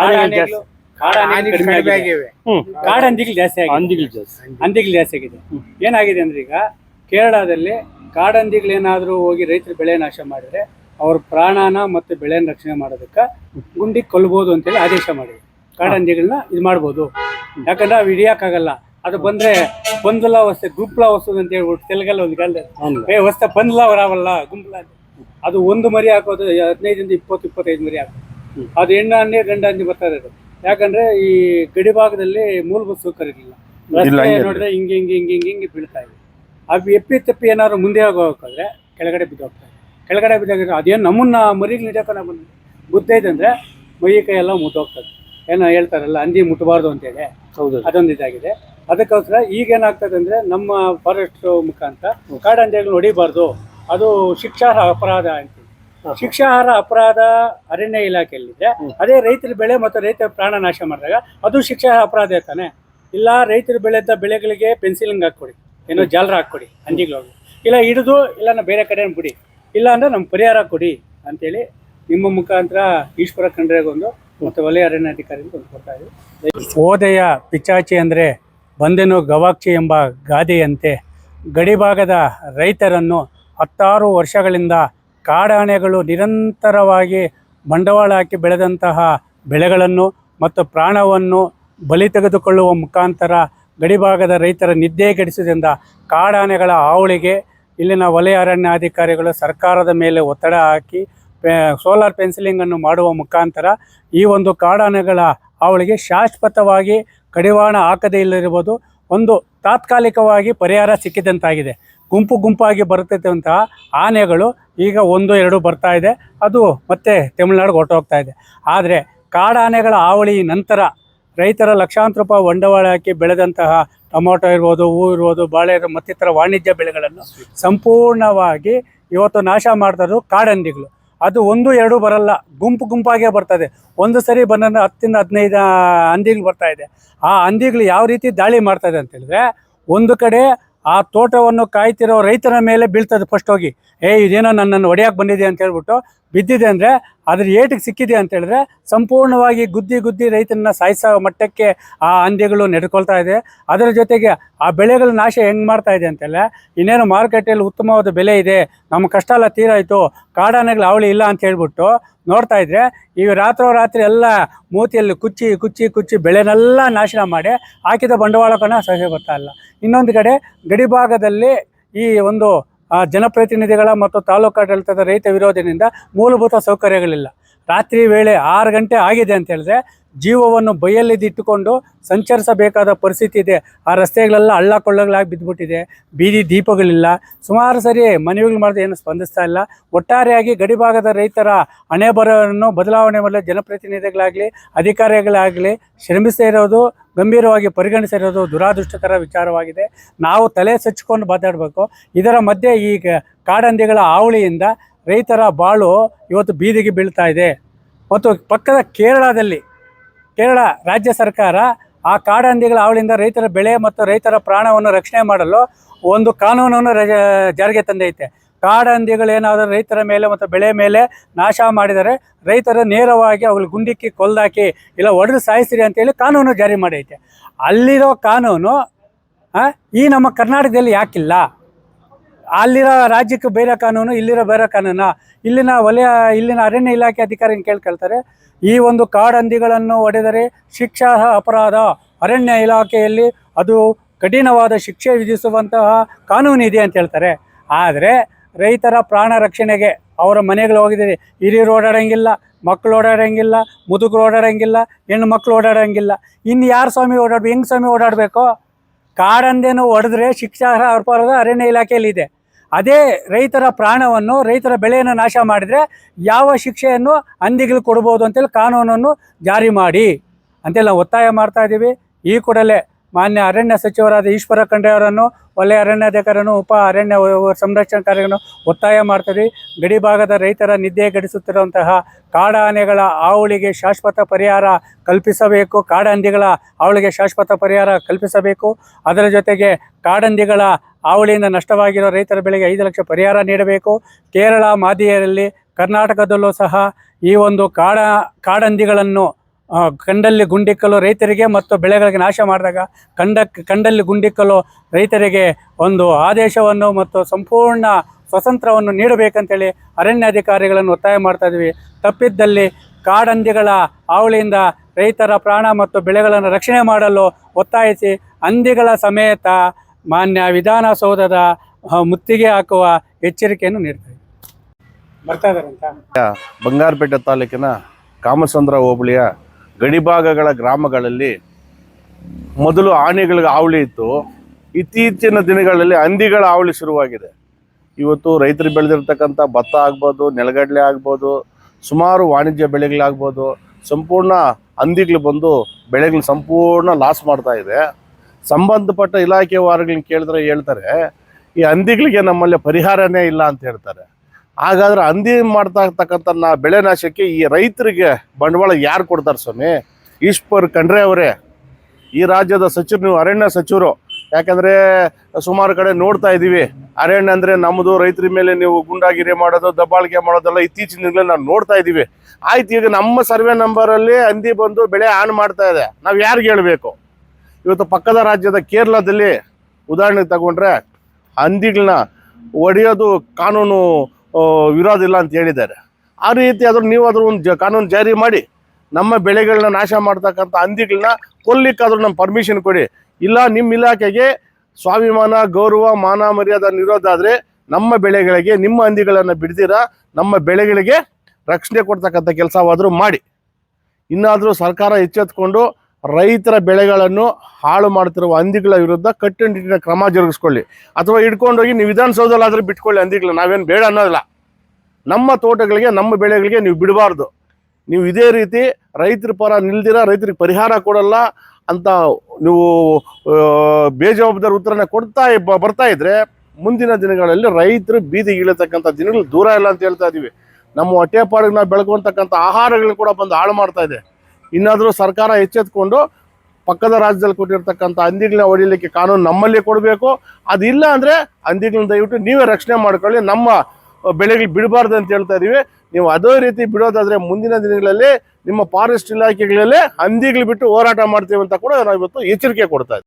ಕಾಡಾನೆಗಳು ಹಂದಿಗಳು ಕಡಿಮೆ ಕಡಿಮೆ ಆಗಿವೆ. ಹ್ಮ್. ಕಾಡಂದಿಗಳು ಜಾಸ್ತಿ ಆಗಿದೆ ಹಂದಿಗಳು ಜಾಸ್ತಿ. ಹಂದಿಗಳು ಜಾಸ್ತಿ ಆಗಿದೆ. ಏನಾಗಿದೆ ಅಂದ್ರೆ ಈಗ ಕೇರಳದಲ್ಲಿ ಕಾಡಂದಿಗಳೇನಾದ್ರೂ ಹೋಗಿ ರೈತರ ಬೆಳೆ ನಾಶ ಮಾಡಿದ್ರೆ ಅವ್ರ ಪ್ರಾಣನ ಮತ್ತು ಬೆಳೆನ ರಕ್ಷಣೆ ಮಾಡೋದಕ್ಕೆ ಗುಂಡಿ ಕೊಲ್ಬೋದು ಅಂತೇಳಿ ಆದೇಶ ಮಾಡಿದ್ರು ಕಾಡಂದಿಗಳನ್ನ ಇದು ಮಾಡ್ಬೋದು. ಯಾಕಂದ್ರೆ ಅವು ಹಿಡಿಯೋಕ್ಕಾಗಲ್ಲ. ಅದು ಬಂದ್ರೆ ಬಂದಲ ವಸ್ತು ಗುಂಪಲ ವಸ್ತು ಅಂತ ಹೇಳ್ಬಿಟ್ಟು ತೆಲುಗಲ್ಲ ಒಂದು ಕಾಲ. ಏ ವಸ್ತ ಬಂದ್ಲ ಅವರಾವಲ್ಲ ಗುಂಪಲ ಅದು ಒಂದು ಮರಿ ಹಾಕೋದು ಹದಿನೈದರಿಂದ ಇಪ್ಪತ್ತು ಇಪ್ಪತ್ತೈದು ಮರಿ ಹಾಕೋದು. ಅದು ಹೆಣ್ಣು ಹಣ್ಣೆ ಗಂಡ ಹಣ್ಣಿ ಬರ್ತಾ ಇರೋದು ಯಾಕಂದ್ರೆ ಈ ಗಡಿ ಭಾಗದಲ್ಲಿ ಮೂಲಭೂತ ಸೌಕರ್ಯ ಇರಲಿಲ್ಲ ಇಲ್ಲ, ನೋಡಿದ್ರೆ ಹಿಂಗೆ ಹಿಂಗೆ ಹಿಂಗೆ ಹಿಂಗೆ ಹಿಂಗೆ ಬೀಳ್ತಾ ಇದೆ. ಅದು ಎಪ್ಪಿ ತಪ್ಪಿ ಏನಾದ್ರು ಮುಂದೆ ಹೋಗೋಕಾದ್ರೆ ಕೆಳಗಡೆ ಬಿದ್ದೋಗ್ತಾ ಇದೆ. ಕೆಳಗಡೆ ಬಿದ್ದಾಗ ಅದೇನು ನಮ್ಮನ್ನ ಮರಿಗೆ ಹಿಡಿಯೋಕೆ ಬಂದು ಇದೆ ಅಂದ್ರೆ ಮೈ ಕೈ ಎಲ್ಲ ಮುಟ್ಟೋಗ್ತದೆ. ಏನೋ ಹೇಳ್ತಾರಲ್ಲ ಹಂದಿ ಮುಟ್ಟಬಾರ್ದು ಅಂತೇಳಿ. ಹೌದು. ಅದೊಂದು ಇದಾಗಿದೆ. ಅದಕ್ಕೋಸ್ಕರ ಈಗ ಏನಾಗ್ತದೆ ಅಂದ್ರೆ ನಮ್ಮ ಫಾರೆಸ್ಟ್ ಮುಖಾಂತರ ಕಾಡಂದೆಗಳು ಹೊಡಿಬಾರ್ದು. ಅದು ಶಿಕ್ಷಾರ್ಹ ಅಪರಾಧ ಅಂತ ಶಿಕ್ಷಾರ್ಹ ಅಪರಾಧ ಅರಣ್ಯ ಇಲಾಖೆಯಲ್ಲಿದೆ. ಅದೇ ರೈತರ ಬೆಳೆ ಮತ್ತು ರೈತರ ಪ್ರಾಣ ನಾಶ ಮಾಡಿದಾಗ ಅದು ಶಿಕ್ಷಾ ಅಪರಾಧ ತಾನೆ. ಇಲ್ಲ ರೈತರು ಬೆಳೆದ ಬೆಳೆಗಳಿಗೆ ಪೆನ್ಸಿಲಿಂಗ್ ಹಾಕ್ಕೊಡಿ ಏನೋ ಜಾಲರ ಹಾಕ್ಕೊಡಿ ಹಂದಿಗಳು ಇಲ್ಲ ಹಿಡಿದು ಇಲ್ಲ ನಾ ಬೇರೆ ಕಡೆ ಬಿಡಿ. ಇಲ್ಲ ಅಂದ್ರೆ ನಮ್ಗೆ ಪರಿಹಾರ ಕೊಡಿ ಅಂತೇಳಿ ನಿಮ್ಮ ಮುಖಾಂತರ ಈಶ್ವರ ಖಂಡ್ರೆಗೊಂದು ಮತ್ತು ವಲಯ ಅರಣ್ಯಾಧಿಕಾರಿಗೂ ಒಂದು ಕೊಡ್ತಾ ಇದ್ದೀವಿ ಓದೆಯ ಪಿಚಾಚಿ ಅಂದರೆ ಬಂದೆನು ಗವಾಕ್ಷಿ ಎಂಬ ಗಾದೆಯಂತೆ ಗಡಿಭಾಗದ ರೈತರನ್ನು ಹತ್ತಾರು ವರ್ಷಗಳಿಂದ ಕಾಡಾನೆಗಳು ನಿರಂತರವಾಗಿ ಬಂಡವಾಳ ಹಾಕಿ ಬೆಳೆದಂತಹ ಬೆಳೆಗಳನ್ನು ಮತ್ತು ಪ್ರಾಣವನ್ನು ಬಲಿ ತೆಗೆದುಕೊಳ್ಳುವ ಮುಖಾಂತರ ಗಡಿಭಾಗದ ರೈತರ ನಿದ್ದೆಗೆಡಿಸುವುದರಿಂದ ಕಾಡಾನೆಗಳ ಹಾವಳಿಗೆ ಇಲ್ಲಿನ ವಲಯ ಅರಣ್ಯಾಧಿಕಾರಿಗಳು ಸರ್ಕಾರದ ಮೇಲೆ ಒತ್ತಡ ಹಾಕಿ ಸೋಲಾರ್ ಪೆನ್ಸಿಲಿಂಗನ್ನು ಮಾಡುವ ಮುಖಾಂತರ ಈ ಒಂದು ಕಾಡಾನೆಗಳ ಹಾವಳಿಗೆ ಶಾಶ್ವತವಾಗಿ ಕಡಿವಾಣ ಹಾಕದೇ ಇಲ್ಲದಿರ್ಬೋದು ಒಂದು ತಾತ್ಕಾಲಿಕವಾಗಿ ಪರಿಹಾರ ಸಿಕ್ಕಿದಂತಾಗಿದೆ. ಗುಂಪು ಗುಂಪಾಗಿ ಬರುತ್ತಿದ್ದಂತಹ ಆನೆಗಳು ಈಗ ಒಂದು, ಎರಡು ಬರ್ತಾ ಇದೆ. ಅದು ಮತ್ತೆ ತಮಿಳುನಾಡಿಗೆ ಹೊರಟೋಗ್ತಾ ಇದೆ. ಆದರೆ ಕಾಡಾನೆಗಳ ಹಾವಳಿ ನಂತರ ರೈತರ ಲಕ್ಷಾಂತರ ರೂಪಾಯಿ ಬಂಡವಾಳ ಹಾಕಿ ಬೆಳೆದಂತಹ ಟೊಮೊಟೊ ಇರ್ಬೋದು, ಹೂ ಇರ್ಬೋದು, ಬಾಳೆ ಮತ್ತಿತರ ವಾಣಿಜ್ಯ ಬೆಳೆಗಳನ್ನು ಸಂಪೂರ್ಣವಾಗಿ ಇವತ್ತು ನಾಶ ಮಾಡ್ತಾರೆ ಕಾಡಂದಿಗಳು. ಅದು ಒಂದು, ಎರಡು ಬರಲ್ಲ, ಗುಂಪು ಗುಂಪಾಗೇ ಬರ್ತದೆ ಒಂದು ಸರಿ ಬಂದ ಹತ್ತಿಂದ ಹದಿನೈದು ಹಂದಿಗಳು ಬರ್ತಾ ಇದೆ. ಆ ಹಂದಿಗಳು ಯಾವ ರೀತಿ ದಾಳಿ ಮಾಡ್ತದೆ ಅಂತೇಳಿದ್ರೆ ಒಂದು ಕಡೆ ಆ ತೋಟವನ್ನು ಕಾಯ್ತಿರೋ ರೈತರ ಮೇಲೆ ಬೀಳ್ತದೆ ಫಸ್ಟ್ ಹೋಗಿ. ಏ, ಇದೇನೋ ನನ್ನನ್ನು ಒಡೆಯಕ್ಕೆ ಬಂದಿದೆ ಅಂತ ಹೇಳ್ಬಿಟ್ಟು ಬಿದ್ದಿದೆ ಅಂದರೆ ಅದ್ರ ಏಟಿಗೆ ಸಿಕ್ಕಿದೆ ಅಂತ ಹೇಳಿದ್ರೆ ಸಂಪೂರ್ಣವಾಗಿ ಗುದ್ದಿ ಗುದ್ದಿ ರೈತನ ಸಾಯಿಸೋ ಮಟ್ಟಕ್ಕೆ ಆ ಹಂದಿಗಳು ನೆಡ್ಕೊಳ್ತಾ ಇದೆ. ಅದರ ಜೊತೆಗೆ ಆ ಬೆಳೆಗಳ ನಾಶ ಹೆಂಗೆ ಮಾಡ್ತಾ ಇದೆ ಅಂತೆಲ್ಲ ಇನ್ನೇನು ಮಾರುಕಟ್ಟೆಯಲ್ಲಿ ಉತ್ತಮವಾದ ಬೆಲೆ ಇದೆ, ನಮ್ಮ ಕಷ್ಟ ಎಲ್ಲ ತೀರಾಯಿತು, ಕಾಡಾನೆಗಳು ಅವಳಿ ಇಲ್ಲ ಅಂತ ಹೇಳ್ಬಿಟ್ಟು ನೋಡ್ತಾ ಇದ್ರೆ ಈಗ ರಾತ್ರೋರಾತ್ರಿ ಎಲ್ಲ ಮೂತಿಯಲ್ಲಿ ಕುಚ್ಚಿ ಕುಚ್ಚಿ ಕುಚ್ಚಿ ಬೆಳೆನೆಲ್ಲ ನಾಶನ ಮಾಡಿ ಹಾಕಿದ ಬಂಡವಾಳಕ್ಕೂ ಸಹಿ ಬರ್ತಾ ಇಲ್ಲ. ಇನ್ನೊಂದು ಕಡೆ ಗಡಿಭಾಗದಲ್ಲಿ ಈ ಒಂದು ಜನಪ್ರತಿನಿಧಿಗಳ ಮತ್ತು ತಾಲೂಕಾಡಳಿತದ ರೈತ ವಿರೋಧದಿಂದ ಮೂಲಭೂತ ಸೌಕರ್ಯಗಳಿಲ್ಲ. ರಾತ್ರಿ ವೇಳೆ ಆರು ಗಂಟೆ ಆಗಿದೆ ಅಂತ ಹೇಳಿದ್ರೆ ಜೀವವನ್ನು ಬೈಯಲ್ಲಿದ್ದಿಟ್ಟುಕೊಂಡು ಸಂಚರಿಸಬೇಕಾದ ಪರಿಸ್ಥಿತಿ ಇದೆ. ಆ ರಸ್ತೆಗಳೆಲ್ಲ ಹಳ್ಳ ಕೊಳ್ಳಗಳಾಗಿ ಬಿದ್ದುಬಿಟ್ಟಿದೆ. ಬೀದಿ ದೀಪಗಳಿಲ್ಲ. ಸುಮಾರು ಸರಿ ಮನವಿಗಳು ಮಾಡಿದ್ರೆ ಏನು ಸ್ಪಂದಿಸ್ತಾ ಇಲ್ಲ. ಒಟ್ಟಾರೆಯಾಗಿ ಗಡಿಭಾಗದ ರೈತರ ಹಣೆ ಬರವನ್ನು ಬದಲಾವಣೆ ಮಾಡಲು ಜನಪ್ರತಿನಿಧಿಗಳಾಗಲಿ, ಅಧಿಕಾರಿಗಳಾಗಲಿ ಶ್ರಮಿಸ್ತಾ ಇರೋದು, ಗಂಭೀರವಾಗಿ ಪರಿಗಣಿಸಿರೋದು ದುರಾದೃಷ್ಟಕರ ವಿಚಾರವಾಗಿದೆ. ನಾವು ತಲೆ ಸಚ್ಚಿಕೊಂಡು ಮಾತಾಡಬೇಕು. ಇದರ ಮಧ್ಯೆ ಈ ಕಾಡಂದಿಗಳ ಹಾವಳಿಯಿಂದ ರೈತರ ಬಾಳು ಇವತ್ತು ಬೀದಿಗೆ ಬೀಳ್ತಾ ಇದೆ. ಮತ್ತು ಪಕ್ಕದ ಕೇರಳದಲ್ಲಿ ಕೇರಳ ರಾಜ್ಯ ಸರ್ಕಾರ ಆ ಕಾಡಂದಿಗಳ ಹಾವಳಿಯಿಂದ ರೈತರ ಬೆಳೆ ಮತ್ತು ರೈತರ ಪ್ರಾಣವನ್ನು ರಕ್ಷಣೆ ಮಾಡಲು ಒಂದು ಕಾನೂನನ್ನು ರಜ ಜಾರಿಗೆ ತಂದೈತೆ. ಕಾಡಂದಿಗಳು ಏನಾದರೂ ರೈತರ ಮೇಲೆ ಮತ್ತು ಬೆಳೆ ಮೇಲೆ ನಾಶ ಮಾಡಿದರೆ ರೈತರು ನೇರವಾಗಿ ಅವ್ಗಳು ಗುಂಡಿಕ್ಕಿ ಕೊಲ್ದಾಕಿ ಇಲ್ಲ ಒಡೆದು ಸಾಯಿಸಿರಿ ಅಂತೇಳಿ ಕಾನೂನು ಜಾರಿ ಮಾಡೈತೆ. ಅಲ್ಲಿರೋ ಕಾನೂನು ಈ ನಮ್ಮ ಕರ್ನಾಟಕದಲ್ಲಿ ಯಾಕಿಲ್ಲ? ಅಲ್ಲಿರೋ ರಾಜ್ಯಕ್ಕೆ ಬೇರೆ ಕಾನೂನು, ಇಲ್ಲಿರೋ ಬೇರೆ ಕಾನೂನು? ಇಲ್ಲಿನ ವಲಯ, ಇಲ್ಲಿನ ಅರಣ್ಯ ಇಲಾಖೆ ಅಧಿಕಾರಿನ ಕೇಳ್ಕೊಳ್ತಾರೆ ಈ ಒಂದು ಕಾಡಂದಿಗಳನ್ನು ಹೊಡೆದರೆ ಶಿಕ್ಷಾ ಅಪರಾಧ. ಅರಣ್ಯ ಇಲಾಖೆಯಲ್ಲಿ ಅದು ಕಠಿಣವಾದ ಶಿಕ್ಷೆ ವಿಧಿಸುವಂತಹ ಕಾನೂನು ಇದೆ ಅಂತ ಹೇಳ್ತಾರೆ. ಆದರೆ ರೈತರ ಪ್ರಾಣ ರಕ್ಷಣೆಗೆ ಅವರ ಮನೆಗಳು ಹೋಗಿದ್ದೀರಿ. ಹಿರಿಯರು ಓಡಾಡೋಂಗಿಲ್ಲ ಮಕ್ಕಳು ಓಡಾಡೋಂಗಿಲ್ಲ, ಮುದುಕರು ಓಡಾಡೋಂಗಿಲ್ಲ, ಹೆಣ್ಣು ಮಕ್ಕಳು ಓಡಾಡೋಂಗಿಲ್ಲ. ಇನ್ನು ಯಾರು ಸ್ವಾಮಿ ಓಡಾಡ್ಬೇಕು ಹೆಂಗೆ ಸ್ವಾಮಿ ಓಡಾಡಬೇಕು? ಕಾಡಂದೇನು ಹೊಡೆದ್ರೆ ಶಿಕ್ಷಾರ್ಹ ಅಪರಾಧ ಅರಣ್ಯ ಇಲಾಖೆಯಲ್ಲಿದೆ. ಅದೇ ರೈತರ ಪ್ರಾಣವನ್ನು, ರೈತರ ಬೆಳೆಯನ್ನು ನಾಶ ಮಾಡಿದರೆ ಯಾವ ಶಿಕ್ಷೆಯನ್ನು ಅಂದಿಗಲು ಕೊಡ್ಬೋದು ಅಂತೇಳಿ ಕಾನೂನನ್ನು ಜಾರಿ ಮಾಡಿ ಅಂತೇಳಿ ನಾವು ಒತ್ತಾಯ ಮಾಡ್ತಾ ಇದ್ದೀವಿ. ಈ ಕೂಡಲೇ ಮಾನ್ಯ ಅರಣ್ಯ ಸಚಿವರಾದ ಈಶ್ವರ ಖಂಡ್ರೆ ಅವರನ್ನು ವಲಯ ಅರಣ್ಯಾಧಿಕಾರಿಯನ್ನು, ಉಪ ಅರಣ್ಯ ಸಂರಕ್ಷಣಾ ಕಾರ್ಯಗಳನ್ನು ಒತ್ತಾಯ ಮಾಡ್ತೀವಿ ಗಡಿ ಭಾಗದ ರೈತರ ನಿದ್ದೆಗೆಡಿಸುತ್ತಿರುವಂತಹ ಕಾಡಾನೆಗಳ ಆವಳಿಗೆ ಶಾಶ್ವತ ಪರಿಹಾರ ಕಲ್ಪಿಸಬೇಕು. ಕಾಡಂದಿಗಳ ಆವಳಿಗೆ ಶಾಶ್ವತ ಪರಿಹಾರ ಕಲ್ಪಿಸಬೇಕು. ಅದರ ಜೊತೆಗೆ ಕಾಡಂದಿಗಳ ಹಾವಳಿಯಿಂದ ನಷ್ಟವಾಗಿರೋ ರೈತರ ಬೆಳೆಗೆ ಐದು ಲಕ್ಷ ಪರಿಹಾರ ನೀಡಬೇಕು. ಕೇರಳ ಮಾದರಿಯಲ್ಲಿ ಕರ್ನಾಟಕದಲ್ಲೂ ಸಹ ಈ ಒಂದು ಕಾಡ, ಕಾಡಂದಿಗಳನ್ನು ಕಂಡಲ್ಲಿ ಗುಂಡಿಕ್ಕಲು ರೈತರಿಗೆ ಮತ್ತು ಬೆಳೆಗಳಿಗೆ ನಾಶ ಮಾಡಿದಾಗ ಕಂಡ, ಕಂಡಲ್ಲಿ ಗುಂಡಿಕ್ಕಲು ರೈತರಿಗೆ ಒಂದು ಆದೇಶವನ್ನು ಮತ್ತು ಸಂಪೂರ್ಣ ಸ್ವತಂತ್ರವನ್ನು ನೀಡಬೇಕಂತೇಳಿ ಅರಣ್ಯಾಧಿಕಾರಿಗಳನ್ನು ಒತ್ತಾಯ ಮಾಡ್ತಾ ಇದ್ವಿ. ತಪ್ಪಿದ್ದಲ್ಲಿ ಕಾಡಂದಿಗಳ ಹಾವಳಿಯಿಂದ ರೈತರ ಪ್ರಾಣ ಮತ್ತು ಬೆಳೆಗಳನ್ನು ರಕ್ಷಣೆ ಮಾಡಲು ಒತ್ತಾಯಿಸಿ ಹಂದಿಗಳ ಸಮೇತ ಮಾನ್ಯ ವಿಧಾನಸೌಧದ ಮುತ್ತಿಗೆ ಹಾಕುವ ಎಚ್ಚರಿಕೆಯನ್ನು ನೀಡ್ತಾ ಇದ್ದಾರೆ ಬಂಗಾರಪೇಟೆ ತಾಲೂಕಿನ ಕಾಮಸಂದ್ರ ಹೋಬಳಿಯ ಗಡಿಭಾಗಗಳ ಗ್ರಾಮಗಳಲ್ಲಿ ಮೊದಲು ಆನೆಗಳಿಗೆ ಹಾವಳಿ ಇತ್ತು. ಇತ್ತೀಚಿನ ದಿನಗಳಲ್ಲಿ ಹಂದಿಗಳ ಹಾವಳಿ ಶುರುವಾಗಿದೆ. ಇವತ್ತು ರೈತರು ಬೆಳೆದಿರ್ತಕ್ಕಂಥ ಭತ್ತ ಆಗ್ಬೋದು, ನೆಲಗಡಲೆ ಆಗ್ಬೋದು, ಸುಮಾರು ವಾಣಿಜ್ಯ ಬೆಳೆಗಳಾಗ್ಬೋದು, ಸಂಪೂರ್ಣ ಹಂದಿಗಳು ಬಂದು ಬೆಳೆಗಳು ಸಂಪೂರ್ಣ ಲಾಸ್ ಮಾಡ್ತಾ ಇದೆ. ಸಂಬಂಧಪಟ್ಟ ಇಲಾಖೆ ವಾರಗಳನ್ನ ಕೇಳಿದ್ರೆ ಹೇಳ್ತಾರೆ, ಈ ಹಂದಿಗಳಿಗೆ ನಮ್ಮಲ್ಲಿ ಪರಿಹಾರನೇ ಇಲ್ಲ ಅಂತ ಹೇಳ್ತಾರೆ. ಹಾಗಾದ್ರೆ ಹಂದಿ ಮಾಡ್ತಾ ಇರ್ತಕ್ಕಂಥ ನಾ ಬೆಳೆ ನಾಶಕ್ಕೆ ಈ ರೈತರಿಗೆ ಬಂಡವಾಳ ಯಾರು ಕೊಡ್ತಾರೆ ಸ್ವಾಮಿ? ಈಶ್ವರ್ ಖಂಡ್ರೆ ಅವರೇ. ಈ ರಾಜ್ಯದ ಸಚಿವರು ನೀವು, ಅರಣ್ಯ ಸಚಿವರು. ಯಾಕಂದ್ರೆ ಸುಮಾರು ಕಡೆ ನೋಡ್ತಾ ಇದ್ದೀವಿ ಅರಣ್ಯ ಅಂದರೆ ನಮ್ಮದು ರೈತರ ಮೇಲೆ ನೀವು ಗುಂಡಾಗಿರಿ ಮಾಡೋದು, ದಬ್ಬಾಳಿಕೆ ಮಾಡೋದೆಲ್ಲ ಇತ್ತೀಚಿನ ದಿನಗಳಲ್ಲಿ ನಾವು ನೋಡ್ತಾ ಇದ್ದೀವಿ ಆಯ್ತು, ಈಗ ನಮ್ಮ ಸರ್ವೆ ನಂಬರಲ್ಲಿ ಹಂದಿ ಬಂದು ಬೆಳೆ ಆನ್ ಮಾಡ್ತಾ ಇದೆ. ನಾವು ಯಾರಿಗೆ ಹೇಳಬೇಕು? ಇವತ್ತು ಪಕ್ಕದ ರಾಜ್ಯದ ಕೇರಳದಲ್ಲಿ ಉದಾಹರಣೆಗೆ ತಗೊಂಡ್ರೆ ಹಂದಿಗಳನ್ನ ಒಡೆಯೋದು ಕಾನೂನು ವಿರೋಧ ಇಲ್ಲ ಅಂತ ಹೇಳಿದ್ದಾರೆ. ಆ ರೀತಿ ಆದ್ರೂ ನೀವು ಅದ್ರ ಒಂದು ಜ, ಕಾನೂನು ಜಾರಿ ಮಾಡಿ ನಮ್ಮ ಬೆಳೆಗಳನ್ನ ನಾಶ ಮಾಡ್ತಕ್ಕಂಥ ಹಂದಿಗಳನ್ನ ಕೊಲ್ಲಿಕ್ಕಾದ್ರೂ ನಮ್ಮ ಪರ್ಮಿಷನ್ ಕೊಡಿ. ಇಲ್ಲ ನಿಮ್ಮ ಇಲಾಖೆಗೆ ಸ್ವಾಭಿಮಾನ, ಗೌರವ, ಮಾನ, ಮರ್ಯಾದೆ, ನಿರೋಧ ಆದರೆ ನಮ್ಮ ಬೆಳೆಗಳಿಗೆ, ನಿಮ್ಮ ಹಂದಿಗಳನ್ನು ಬಿಡ್ದಿರ ನಮ್ಮ ಬೆಳೆಗಳಿಗೆ ರಕ್ಷಣೆ ಕೊಡ್ತಕ್ಕಂಥ ಕೆಲಸವಾದರೂ ಮಾಡಿ. ಇನ್ನಾದರೂ ಸರ್ಕಾರ ಎಚ್ಚೆತ್ಕೊಂಡು ರೈತರ ಬೆಳೆಗಳನ್ನು ಹಾಳು ಮಾಡ್ತಿರುವ ಹಂದಿಗಳ ವಿರುದ್ಧ ಕಟ್ಟುನಿಟ್ಟಿನ ಕ್ರಮ ಜರುಗಿಸ್ಕೊಳ್ಳಿ. ಅಥವಾ ಹಿಡ್ಕೊಂಡೋಗಿ ನೀವು ವಿಧಾನಸೌಧಲ್ಲಾದರೂ ಬಿಟ್ಕೊಳ್ಳಿ ಹಂದಿಗಳು ನಾವೇನು ಬೇಡ ಅನ್ನೋದಿಲ್ಲ. ನಮ್ಮ ತೋಟಗಳಿಗೆ, ನಮ್ಮ ಬೆಳೆಗಳಿಗೆ ನೀವು ಬಿಡಬಾರ್ದು. ನೀವು ಇದೇ ರೀತಿ ರೈತರ ಪರ ನಿಲ್ದಿರ, ರೈತರಿಗೆ ಪರಿಹಾರ ಕೊಡಲ್ಲ ಅಂತ ನೀವು ಬೇಜವಾಬ್ದಾರಿ ಉತ್ತರನ ಕೊಡ್ತಾ ಬರ್ತಾ ಇದ್ರೆ ಮುಂದಿನ ದಿನಗಳಲ್ಲಿ ರೈತರು ಬೀದಿಗೆ ಗೀಳತಕ್ಕಂಥ ದಿನಗಳು ದೂರ ಇಲ್ಲ ಅಂತ ಹೇಳ್ತಾ ಇದೀವಿ. ನಮ್ಮ ಹೊಟ್ಟೆಪಾಡಿಗೆ ನಾವು ಬೆಳಗುವಂತಕ್ಕಂಥ ಆಹಾರಗಳನ್ನ ಕೂಡ ಬಂದು ಹಾಳು ಮಾಡ್ತಾ ಇದೆ. ಇನ್ನಾದರೂ ಸರ್ಕಾರ ಎಚ್ಚೆತ್ಕೊಂಡು ಪಕ್ಕದ ರಾಜ್ಯದಲ್ಲಿ ಕೊಟ್ಟಿರ್ತಕ್ಕಂಥ ಹಂದಿಗಳನ್ನ ಹೊಡಿಲಿಕ್ಕೆ ಕಾನೂನು ನಮ್ಮಲ್ಲಿ ಕೊಡಬೇಕು. ಅದಿಲ್ಲ ಅಂದರೆ ಹಂದಿಗಳನ್ನ ದಯವಿಟ್ಟು ನೀವೇ ರಕ್ಷಣೆ ಮಾಡ್ಕೊಳ್ಳಿ. ನಮ್ಮ ಬೆಳೆಗಳು ಬಿಡಬಾರ್ದು ಅಂತ ಹೇಳ್ತಾ ಇದ್ದೀವಿ ನೀವು ಅದೇ ರೀತಿ ಬಿಡೋದಾದರೆ ಮುಂದಿನ ದಿನಗಳಲ್ಲಿ ನಿಮ್ಮ ಫಾರೆಸ್ಟ್ ಇಲಾಖೆಗಳಲ್ಲೇ ಹಂದಿಗಳು ಬಿಟ್ಟು ಹೋರಾಟ ಮಾಡ್ತೀವಿ ಅಂತ ಕೂಡ ನಾವು ಇವತ್ತು ಎಚ್ಚರಿಕೆ ಕೊಡ್ತಾ